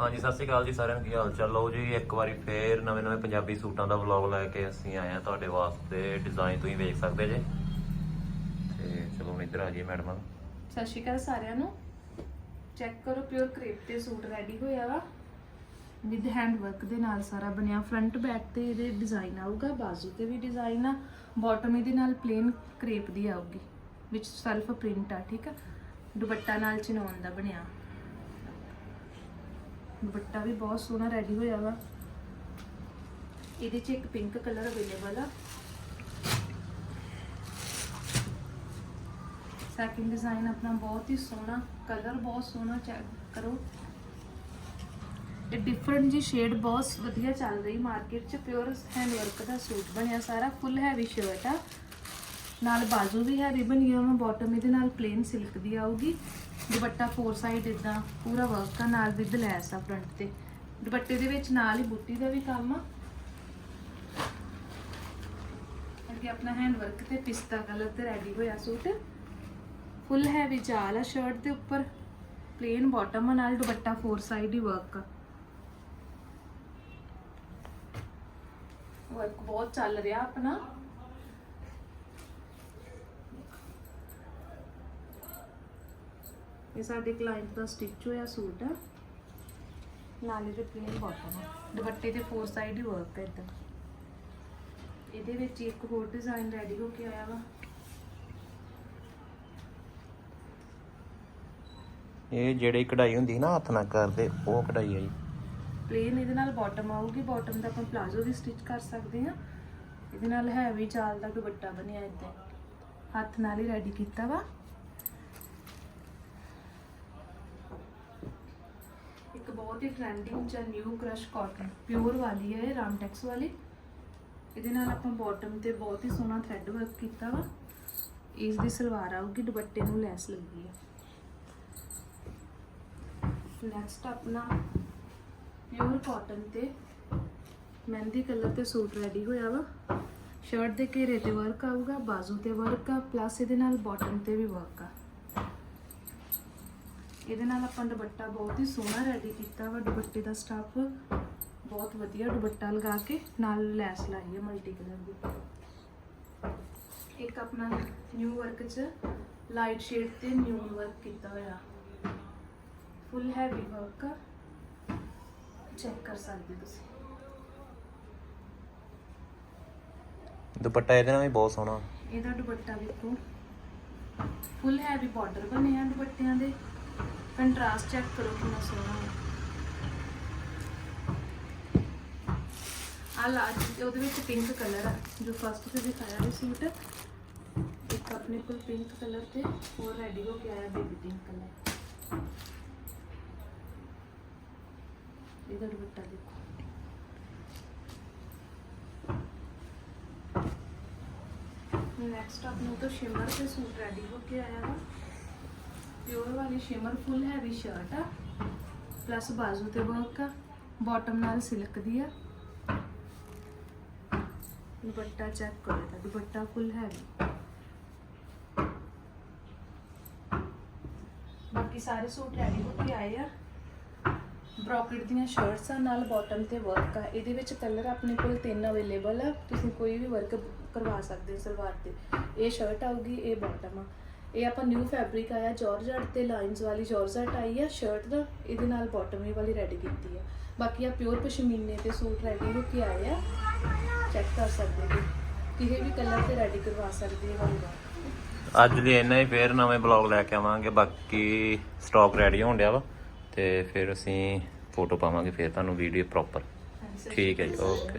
ਹਾਂਜੀ, ਸਤਿ ਸ਼੍ਰੀ ਅਕਾਲ ਜੀ ਸਾਰਿਆਂ ਨੂੰ, ਕੀ ਹਾਲ ਚਾਲ? ਲਓ ਜੀ, ਇੱਕ ਵਾਰੀ ਫੇਰ ਨਵੇਂ ਨਵੇਂ ਪੰਜਾਬੀ ਸੂਟਾਂ ਦਾ ਵਲੌਗ ਲੈ ਕੇ ਅਸੀਂ ਆਏ ਆ ਤੁਹਾਡੇ ਵਾਸਤੇ। ਡਿਜ਼ਾਈਨ ਤੁਸੀਂ ਵੇਖ ਸਕਦੇ ਜੇ। ਤੇ ਚਲੋ ਹੁਣ ਇੱਧਰ ਆ ਜੀ ਮੈਡਮ ਸਤਿ ਸ਼੍ਰੀ ਅਕਾਲ ਸਾਰਿਆਂ ਨੂੰ। ਚੈੱਕ ਕਰੋ ਪਿਓਰ ਕ੍ਰੇਪ ਤੇ ਸੂਟ ਰੈਡੀ ਹੋਇਆ ਵਾ। ਵਿਦ ਹੈਂਡ ਵਰਕ ਦੇ ਨਾਲ ਸਾਰਾ ਬਣਿਆ। ਫਰੰਟ ਬੈਕ ਤੇ ਇਹਦੇ ਡਿਜ਼ਾਈਨ ਆਊਗਾ, ਬਾਜ਼ੂ ਤੇ ਵੀ ਡਿਜ਼ਾਈਨ ਆ। ਬਾਟਮ ਇਹਦੇ ਨਾਲ ਪਲੇਨ ਕ੍ਰੇਪ ਦੀ ਆਊਗੀ, ਵਿੱਚ ਸੈਲਫ ਪ੍ਰਿੰਟ ਆ, ਠੀਕ ਆ? ਦੁਪੱਟਾ ਨਾਲ ਚਨੌਨ ਦਾ ਬਣਿਆ। ਦੁਪੱਟਾ ਵੀ ਬਹੁਤ ਸੋਹਣਾ ਰੈਡੀ ਹੋਇਆ ਵਾ। ਇਹਦੇ 'ਚ ਇੱਕ ਪਿੰਕ ਕਲਰ ਅਵੇਲੇਬਲ ਆ। ਸੈਕਿੰਡ ਡਿਜ਼ਾਈਨ ਆਪਣਾ ਬਹੁਤ ਹੀ ਸੋਹਣਾ ਕਲਰ ਬਹੁਤ ਸੋਹਣਾ ਚੈੱਕ ਕਰੋ। ਇਹ ਡਿਫਰੈਂਟ ਜੀ ਸ਼ੇਡ ਬਹੁਤ ਵਧੀਆ ਚੱਲ ਰਹੀ ਮਾਰਕੀਟ 'ਚ ਪਿਓਰ ਹੈਂਡ ਵਰਕ ਦਾ ਸੂਟ ਬਣਿਆ ਸਾਰਾ ਫੁੱਲ ਹੈਵੀ ਸ਼ਰਟ ਆ। ਨਾਲ ਬਾਜ਼ੂ ਵੀ ਹੈਵੀ ਬਣੀ ਆ ਬਾਟਮ ਇਹਦੇ ਨਾਲ ਪਲੇਨ ਸਿਲਕ ਦੀ ਆਊਗੀ। ਦੁਪੱਟਾ ਫੋਰ ਸਾਈਡ ਇਦਾਂ ਪੂਰਾ ਵਰਕ ਆ, ਨਾਲ ਵਿਦ ਲੈਸ ਆ ਫਰੰਟ ਤੇ। ਦੁਪੱਟੇ ਦੇ ਵਿੱਚ ਨਾਲ ਹੀ ਬੁੱਟੀ ਦਾ ਵੀ ਕੰਮ ਆ। ਅੱਗੇ ਆਪਣਾ ਹੈਂਡ ਵਰਕ ਤੇ ਪਿਸਤਾ ਕਲਰ ਤੇ ਰੈਡੀ ਹੋਇਆ ਸੂਟ। ਫੁੱਲ ਹੈਵੀ ਜਾਲ ਆ ਸ਼ਰਟ ਦੇ ਉੱਪਰ। ਪਲੇਨ ਬਾਟਮ ਨਾਲ ਦੁਪੱਟਾ ਫੋਰ ਸਾਈਡ ਹੀ ਵਰਕ ਆ। ਵਰਕ ਬਹੁਤ ਚੱਲ ਰਿਹਾ ਆਪਣਾ। ਇਹ ਸਾਡੇ ਕਲਾਇੰਟ ਦਾ ਸਟਿਚ ਹੋਇਆ ਸੂਟ ਆ। ਨਾਲੇ ਦੇ ਪਲੇਨ ਬਾਟਮ ਆ। ਦੁਪੱਟੇ ਤੇ ਫੋਰ ਸਾਈਡ ਹੀ ਵਰਕ ਹੈ ਇਦਾਂ ਇਹਦੇ ਵਿੱਚ ਇੱਕ ਹੋਰ ਡਿਜ਼ਾਈਨ ਰੈਡੀ ਹੋ ਕੇ ਆਇਆ ਵਾ। ਇਹ ਜਿਹੜੀ ਕਢਾਈ ਹੁੰਦੀ ਨਾ ਹੱਥ ਨਾਲ ਕਰਦੇ ਉਹ ਕਢਾਈ ਹੈ ਜੀ। ਪਲੇਨ ਇਹਦੇ ਨਾਲ ਬਾਟਮ ਆਊਗੀ ਬਾਟਮ ਦਾ ਆਪਾਂ ਪਲਾਜ਼ੋ ਵੀ ਸਟਿਚ ਕਰ ਸਕਦੇ ਹਾਂ। ਇਹਦੇ ਨਾਲ ਹੈਵੀ ਚਾਲ ਦਾ ਦੁਪੱਟਾ ਬਣਿਆ ਇੱਦਾਂ ਹੱਥ ਨਾਲ ਹੀ ਰੈਡੀ ਕੀਤਾ ਵਾ ਇੱਕ ਬਹੁਤ ਹੀ ਟ੍ਰੈਂਡਿੰਗ ਜਾਂ ਨਿਊ ਕ੍ਰਸ਼ ਕਾਟਨ, ਪਿਓਰ ਵਾਲੀ ਹੈ, ਇਹ ਰਾਮਟੈਕਸ ਵਾਲੀ। ਇਹਦੇ ਨਾਲ ਆਪਾਂ ਬਾਟਮ ਤੇ ਬਹੁਤ ਹੀ ਸੋਹਣਾ ਥ੍ਰੈਡ ਵਰਕ ਕੀਤਾ ਵਾ। ਇਸ ਦੀ ਸਲਵਾਰ ਆਊਗੀ, ਦੁਪੱਟੇ ਨੂੰ ਲੈਸ ਲੱਗੀ ਹੈ ਨੈਕਸਟ ਆਪਣਾ ਪਿਓਰ ਕਾਟਨ ਤੇ ਮਹਿੰਦੀ ਕਲਰ ਤੇ ਸੂਟ ਰੈਡੀ ਹੋਇਆ ਵਾ। ਸ਼ਰਟ ਦੇ ਘੇਰੇ ਤੇ ਵਰਕ ਆਊਗਾ, ਬਾਜ਼ੂ ਤੇ ਵਰਕ ਆ ਪਲੱਸ ਇਹਦੇ ਨਾਲ ਬਾਟਮ ਤੇ ਵੀ ਵਰਕ ਆ। ਇਹਦੇ ਨਾਲ ਆਪਾਂ ਦੁਪੱਟਾ ਬਹੁਤ ਹੀ ਸੋਹਣਾ ਰੈਡੀ ਕੀਤਾ ਵਾ ਦੁਪੱਟੇ ਦਾ ਸਟਾਫ ਬਹੁਤ ਵਧੀਆ ਦੁਪੱਟਾ ਲਗਾ ਕੇ ਨਾਲ ਲੈਸ ਲਾਈ ਹੈ ਮਲਟੀ ਕਲਰ ਦੀ। ਇੱਕ ਆਪਣਾ ਨਿਊ ਵਰਕ 'ਚ ਲਾਈਟ ਸ਼ੇਡ ਤੇ ਨਿਊ ਵਰਕ ਕੀਤਾ ਹੋਇਆ। ਫੁੱਲ ਹੈਵੀ ਵਰਕ ਆ। ਚੈੱਕ ਕਰ ਸਕਦੇ ਤੁਸੀਂ। ਦੁਪੱਟਾ ਇਹਦੇ ਨਾਲ ਵੀ ਬਹੁਤ ਸੋਹਣਾ। ਇਹਦਾ ਦੁਪੱਟਾ ਦੇਖੋ ਫੁੱਲ ਹੈਵੀ ਬਾਰਡਰ ਬਣੇ ਆ ਦੁਪੱਟਿਆਂ ਦੇ। ਕੰਟਰਾਸਟ ਚੈੱਕ ਕਰੋ ਕਿੰਨਾ ਸੋਹਣਾ ਹੈ। ਆ ਲਾਜ ਉਹਦੇ ਵਿੱਚ ਪਿੰਕ ਕਲਰ ਆ, ਜੋ ਫਸਟ ਤੇ ਦਿਖਾਇਆ ਸੀ ਸੂਟ। ਇੱਕ ਆਪਣੇ ਕੋਲ ਪਿੰਕ ਕਲਰ ਤੇ, ਹੋਰ ਰੈਡੀ ਹੋ ਕੇ ਆਇਆ ਬੇਬੀ ਪਿੰਕ ਕਲਰ ਇਹਦਾ ਦੁਪੱਟਾ ਦੇਖੋ। ਨੈਕਸਟ ਆਪਣੇ ਤੋਂ ਸ਼ਿਮਰ ਤੇ ਸੂਟ ਰੈਡੀ ਹੋ ਕੇ ਆਇਆ ਵਾ। ਪਿਓਰ ਵਾਲੀ ਸ਼ਿਮਰ ਫੁੱਲ ਹੈਵੀ ਸ਼ਰਟ ਆ ਪਲੱਸ ਬਾਜ਼ੂ ਤੇ ਵਰਕ ਆ ਬਾਟਮ ਨਾਲ ਸਿਲਕ ਦੀ ਆ। ਦੁਪੱਟਾ ਚੈੱਕ ਕਰੋ ਇਹਦਾ, ਦੁਪੱਟਾ ਫੁੱਲ ਹੈਵੀ ਬਾਕੀ ਸਾਰੇ ਸੂਟ ਰੈਡੀ ਹੋ ਕੇ ਆਏ ਆ। ਬ੍ਰੋਕੇਡ ਦੀਆਂ ਸ਼ਰਟਸ ਆ, ਨਾਲ ਬਾਟਮ ਤੇ ਵਰਕ ਆ। ਇਹਦੇ ਵਿੱਚ ਕਲਰ ਆਪਣੇ ਕੋਲ ਤਿੰਨ ਅਵੇਲੇਬਲ ਆ। ਤੁਸੀਂ ਕੋਈ ਵੀ ਵਰਕ ਕਰਵਾ ਸਕਦੇ ਹੋ ਸਲਵਾਰ ਤੇ। ਇਹ ਸ਼ਰਟ ਆਊਗੀ, ਇਹ ਬਾਟਮ ਆ। ਇਹ ਆਪਾਂ ਨਿਊ ਫੈਬਰਿਕ ਆਇਆ ਜਾਰਜਟ ਤੇ ਲਾਈਨਸ ਵਾਲੀ ਜਾਰਜਟ ਆਈ ਆ ਸ਼ਰਟ ਦਾ ਇਹਦੇ ਨਾਲ ਬਾਟਮ ਇਹ ਵਾਲੀ ਰੈਡੀ ਕੀਤੀ ਆ। ਬਾਕੀ ਆ ਪਿਓਰ ਪਸ਼ਮੀਨੇ ਤੇ ਸੂਟ ਰੈਡੀ ਹੋ ਕੇ ਆਏ ਆ। ਚੈੱਕ ਕਰ ਸਕਦੇ ਹੋ। ਕਿਸੇ ਵੀ ਕਲਰ ਤੇ ਰੈਡੀ ਕਰਵਾ ਸਕਦੇ ਹੋ ਵਾਲੀ ਅੱਜ ਲਈ ਇੰਨਾ ਹੀ ਫੇਰ ਨਵੇਂ ਬਲੌਗ ਲੈ ਕੇ ਆਵਾਂਗੇ। ਬਾਕੀ ਸਟਾਕ ਰੈਡੀ ਹੋਣ ਡਿਆ ਵਾ ਤੇ ਫਿਰ ਅਸੀਂ ਫੋਟੋ ਪਾਵਾਂਗੇ ਫੇਰ ਤੁਹਾਨੂੰ ਵੀਡੀਓ ਪ੍ਰੋਪਰ ਠੀਕ ਹੈ ਜੀ ਓਕੇ